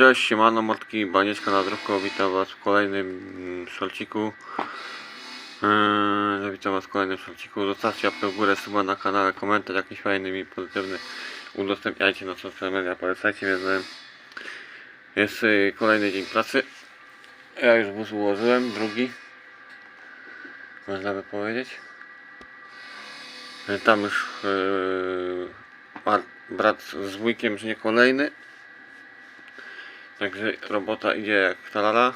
Cześć, siemano, mordki, banieczka na drówko, witam was w kolejnym mm, szorciku. Yy, witam was w kolejnym szorciku. Zostawcie łapkę w górę, suba na kanale, komentarz jakiś fajny mi pozytywny. Udostępniajcie na social media, polecajcie mnie znajomym. Jest yy, kolejny dzień pracy. Ja już wóz ułożyłem, drugi. Można by powiedzieć. Yy, Tam już yy, brat z wujkiem, że nie kolejny. Także robota idzie jak talala.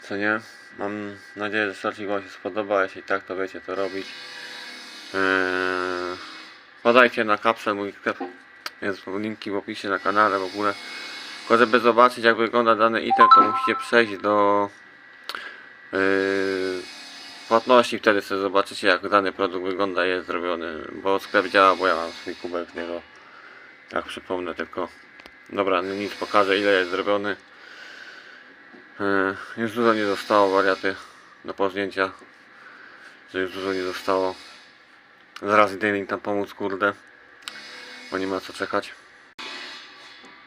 Co nie? Mam nadzieję, że starcie Wam się spodoba. Jeśli tak, to wiecie to robić. Eee, na kapsel mój sklep. Jest linki w opisie na kanale w ogóle. Tylko żeby zobaczyć jak wygląda dany item, to musicie przejść do yy, płatności. Wtedy sobie zobaczycie jak dany produkt wygląda jest zrobiony. Bo sklep działa, bo ja mam swój kubek z niego. Tak przypomnę tylko. Dobra, nic pokażę ile jest zrobiony. Yy, już dużo nie zostało wariaty do poznięcia. Że już dużo nie zostało. Zaraz idę im tam pomóc, kurde. Bo nie ma co czekać.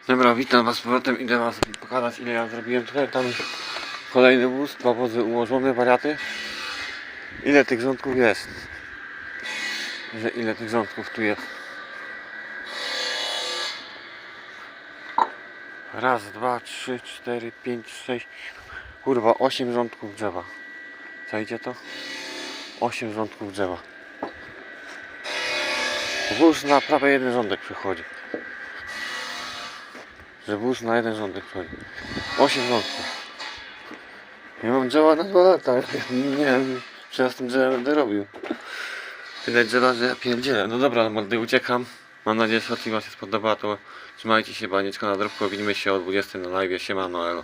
Dobra, witam was z powrotem. Idę was pokazać ile ja zrobiłem tutaj. Tam kolejny wóz, dwa wozy ułożone, wariaty. Ile tych rządków jest? Że ile tych rządków tu jest? Raz, dwa, trzy, cztery, pięć, sześć. Kurwa, osiem rządków drzewa. Czajcie to? Osiem rządków drzewa. Wóz na prawie jeden rządek przychodzi. Że wóz na jeden rządek przychodzi. Osiem rządków. Ja mam drzewa na dwa lata. Nie wiem, co ja z tym drzewem będę robił. Tyle drzewa, że ja pierdzielę. No dobra, mordy, uciekam. Mam nadzieję, że odcinek Wam się spodoba, to trzymajcie się, banieczka na drobku. Widzimy się o 20 na live. Siemano, elo.